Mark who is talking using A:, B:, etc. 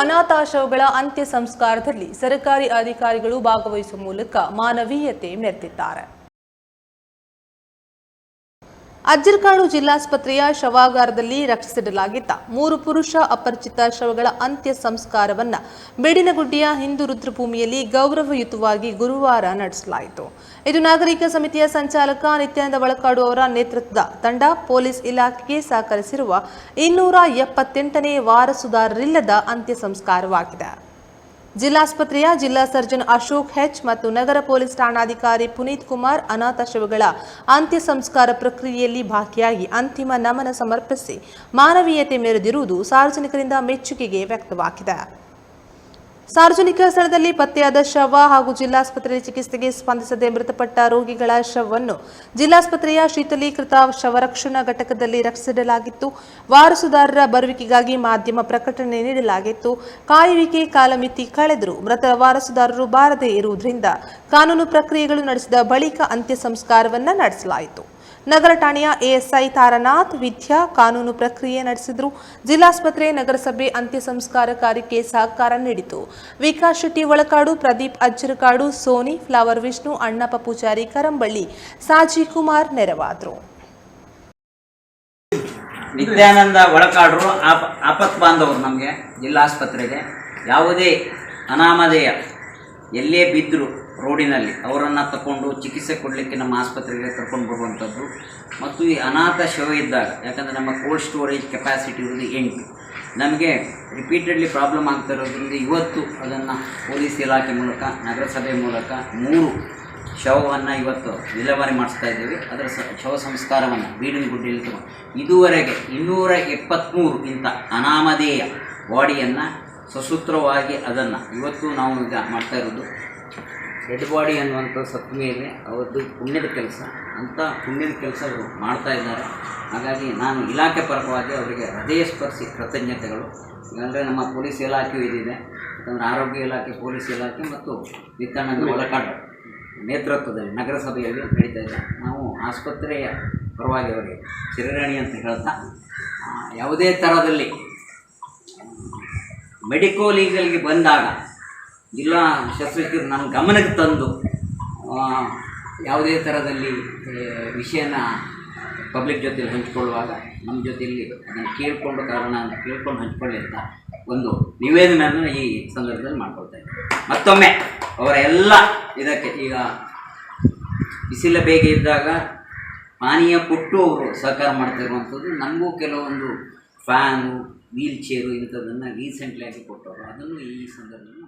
A: ಅನಾಥಾಶ್ರಮಗಳ ಅಂತ್ಯ ಸಂಸ್ಕಾರದಲ್ಲಿ ಸರ್ಕಾರಿ ಅಧಿಕಾರಿಗಳು ಭಾಗವಹಿಸುವ ಮೂಲಕ ಮಾನವೀಯತೆ ಮೆರೆದಿದ್ದಾರೆ. ಅಜ್ಜರ್ಕಾಡು ಜಿಲ್ಲಾಸ್ಪತ್ರೆಯ ಶವಾಗಾರದಲ್ಲಿ ರಕ್ಷಿಸಿಡಲಾಗಿದ್ದ ಮೂರು ಪುರುಷ ಅಪರಿಚಿತ ಶವಗಳ ಅಂತ್ಯ ಸಂಸ್ಕಾರವನ್ನು ಬೇಡಿನಗುಡ್ಡಿಯ ಹಿಂದೂ ರುದ್ರಭೂಮಿಯಲ್ಲಿ ಗೌರವಯುತವಾಗಿ ಗುರುವಾರ ನಡೆಸಲಾಯಿತು. ಇದು ನಾಗರಿಕ ಸಮಿತಿಯ ಸಂಚಾಲಕ ನಿತ್ಯಾನಂದ ಒಳಕಾಡು ಅವರ ನೇತೃತ್ವದ ತಂಡ ಪೊಲೀಸ್ ಇಲಾಖೆಗೆ ಸಹಕರಿಸಿರುವ ಇನ್ನೂರ ಎಪ್ಪತ್ತೆಂಟನೇ ವಾರಸುದಾರರಿಲ್ಲದ ಅಂತ್ಯ ಸಂಸ್ಕಾರವಾಗಿದೆ. ಜಿಲ್ಲಾಸ್ಪತ್ರೆಯ ಜಿಲ್ಲಾ ಸರ್ಜನ್ ಅಶೋಕ್ ಹೆಚ್ ಮತ್ತು ನಗರ ಪೊಲೀಸ್ ಠಾಣಾಧಿಕಾರಿ ಪುನೀತ್ ಕುಮಾರ್ ಅನಾಥ ಶವಗಳ ಅಂತ್ಯ ಸಂಸ್ಕಾರ ಪ್ರಕ್ರಿಯೆಯಲ್ಲಿ ಭಾಗಿಯಾಗಿ ಅಂತಿಮ ನಮನ ಸಮರ್ಪಿಸಿ ಮಾನವೀಯತೆ ಮೆರೆದಿರುವುದು ಸಾರ್ವಜನಿಕರಿಂದ ಮೆಚ್ಚುಗೆಗೆ ವ್ಯಕ್ತವಾಗಿದೆ. ಸಾರ್ವಜನಿಕ ಸ್ಥಳದಲ್ಲಿ ಪತ್ತೆಯಾದ ಶವ ಹಾಗೂ ಜಿಲ್ಲಾಸ್ಪತ್ರೆಯ ಚಿಕಿತ್ಸೆಗೆ ಸ್ಪಂದಿಸದೆ ಮೃತಪಟ್ಟ ರೋಗಿಗಳ ಶವವನ್ನು ಜಿಲ್ಲಾಸ್ಪತ್ರೆಯ ಶೀತಲೀಕೃತ ಶವರಕ್ಷಣಾ ಘಟಕದಲ್ಲಿ ರಕ್ಷಿಸಿಡಲಾಗಿತ್ತು ವಾರಸುದಾರರ ಬರುವಿಕೆಗಾಗಿ ಮಾಧ್ಯಮ ಪ್ರಕಟಣೆ ನೀಡಲಾಗಿತ್ತು. ಕಾಯುವಿಕೆ ಕಾಲಮಿತಿ ಕಳೆದರೂ ಮೃತ ವಾರಸುದಾರರು ಬಾರದೇ ಇರುವುದರಿಂದ ಕಾನೂನು ಪ್ರಕ್ರಿಯೆಗಳು ನಡೆಸಿದ ಬಳಿಕ ಅಂತ್ಯ ಸಂಸ್ಕಾರವನ್ನು ನಡೆಸಲಾಯಿತು. ನಗರ ಠಾಣೆಯ ಎಎಸ್ಐ ತಾರನಾಥ್ ವಿದ್ಯಾ ಕಾನೂನು ಪ್ರಕ್ರಿಯೆ ನಡೆಸಿದ್ರು. ಜಿಲ್ಲಾಸ್ಪತ್ರೆ, ನಗರಸಭೆ ಅಂತ್ಯ ಸಂಸ್ಕಾರ ಕಾರ್ಯಕ್ಕೆ ಸಹಕಾರ ನೀಡಿತು. ವಿಕಾಸ್ ಶೆಟ್ಟಿ ಒಳಕಾಡು, ಪ್ರದೀಪ್ ಅಜ್ಜರಕಾಡು, ಸೋನಿ, ಫ್ಲವರ್ ವಿಷ್ಣು, ಅಣ್ಣಪ್ಪ ಪೂಜಾರಿ, ಕರಂಬಳ್ಳಿ ಸಾಜಿ ಕುಮಾರ್ ನೆರವಾದರು.
B: ನಿತ್ಯಾನಂದ ಒಳಕಾಡ್ರು, ಆಪ, ಆಪತ್ ಬಾಂಧವರು ನಮಗೆ, ಜಿಲ್ಲಾಸ್ಪತ್ರೆಗೆ. ಯಾವುದೇ ಅನಾಮಧೇಯ ಎಲ್ಲೇ ಬಿದ್ದರು ರೋಡಿನಲ್ಲಿ ಅವರನ್ನು ತಗೊಂಡು ಚಿಕಿತ್ಸೆ ಕೊಡಲಿಕ್ಕೆ ನಮ್ಮ ಆಸ್ಪತ್ರೆಗೆ ಕರ್ಕೊಂಡು ಬರುವಂಥದ್ದು. ಮತ್ತು ಈ ಅನಾಥ ಶವ ಇದ್ದಾಗ, ಯಾಕಂದರೆ ನಮ್ಮ ಕೋಲ್ಡ್ ಸ್ಟೋರೇಜ್ ಕೆಪಾಸಿಟಿ ಇರೋದು ಎಂಟು. ನಮಗೆ ರಿಪೀಟೆಡ್ಲಿ ಪ್ರಾಬ್ಲಮ್ ಆಗ್ತಾ ಇರೋದ್ರಿಂದ ಇವತ್ತು ಅದನ್ನು ಪೊಲೀಸ್ ಇಲಾಖೆ ಮೂಲಕ, ನಗರಸಭೆ ಮೂಲಕ ಮೂರು ಶವವನ್ನು ಇವತ್ತು ವಿಲೇವಾರಿ ಮಾಡಿಸ್ತಾ ಇದ್ದೀವಿ. ಅದರ ಸ, ಶವ ಸಂಸ್ಕಾರವನ್ನು ಬೀಡಿನ ಗುಡ್ಡೆಯಲ್ಲಿ ಇದುವರೆಗೆ ಇನ್ನೂರ ಎಪ್ಪತ್ತ್ಮೂರು ಇಂಥ ಅನಾಮಧೇಯ ಬಾಡಿಯನ್ನು ಸಸೂತ್ರವಾಗಿ ಅದನ್ನು ಇವತ್ತು ನಾವು ಈಗ ಮಾಡ್ತಾ ಇರೋದು. ಡೆಡ್ ಬಾಡಿ ಅನ್ನುವಂಥ ಸತ್ತ ಮೇಲೆ ಅವರದ್ದು ಪುಣ್ಯದ ಕೆಲಸ, ಅಂಥ ಪುಣ್ಯದ ಕೆಲಸ ಅವರು ಮಾಡ್ತಾ ಇದ್ದಾರೆ. ಹಾಗಾಗಿ ನಾನು ಇಲಾಖೆ ಪರವಾಗಿ ಅವರಿಗೆ ಹೃದಯ ಸ್ಪರ್ಶಿ ಕೃತಜ್ಞತೆಗಳು. ಅಂದರೆ ನಮ್ಮ ಪೊಲೀಸ್ ಇಲಾಖೆಯೂ ಇದಿದೆ. ಯಾಕಂದರೆ ಆರೋಗ್ಯ ಇಲಾಖೆ, ಪೊಲೀಸ್ ಇಲಾಖೆ ಮತ್ತು ನಿತ್ಯಾನಂದ ಒಳಕಾಡು ನೇತೃತ್ವದಲ್ಲಿ, ನಗರಸಭೆಯಲ್ಲಿ ನಡೀತಾ ಇದೆ. ನಾವು ಆಸ್ಪತ್ರೆಯ ಪರವಾಗಿ ಅವರಿಗೆ ಚಿರಣಿ ಅಂತ ಹೇಳ್ತಾ ಯಾವುದೇ ಥರದಲ್ಲಿ ಮೆಡಿಕೋ ಲೀಗಲ್ಗೆ ಬಂದಾಗ ಜಿಲ್ಲಾ ಶಸ್ತ್ರಚಿಕಿತ್ಸೆ ನನ್ನ ಗಮನಕ್ಕೆ ತಂದು ಯಾವುದೇ ಥರದಲ್ಲಿ ವಿಷಯನ ಪಬ್ಲಿಕ್ ಜೊತೆಯಲ್ಲಿ ಹಂಚಿಕೊಳ್ಳುವಾಗ ನಮ್ಮ ಜೊತೆಯಲ್ಲಿ ಅದನ್ನು ಕೇಳಿಕೊಂಡು ಕಾರಣ ಅಂತ ಕೇಳ್ಕೊಂಡು ಹಂಚ್ಕೊಳ್ಳಿ ಅಂತ ಒಂದು ನಿವೇದನೆಯನ್ನು ಈ ಸಂದರ್ಭದಲ್ಲಿ ಮಾಡ್ಕೊಳ್ತಾ ಇದ್ದೀನಿ ಮತ್ತೊಮ್ಮೆ ಅವರ ಎಲ್ಲ ಇದಕ್ಕೆ ಈಗ ಬಿಸಿಲ ಬೇಗ ಇದ್ದಾಗ ಪಾನೀಯ ಕೊಟ್ಟು ಅವರು ಸಹಕಾರ ಮಾಡ್ತಾ ಇರುವಂಥದ್ದು, ನಮಗೂ ಕೆಲವೊಂದು ಫ್ಯಾನು ವೀಲ್ ಚೇರು ಇಂಥದ್ದನ್ನು ರೀಸೆಂಟ್ಲಿ ಆಗಿ ಕೊಟ್ಟವರು. ಅದನ್ನು ಈ ಸಂದರ್ಭದಲ್ಲಿ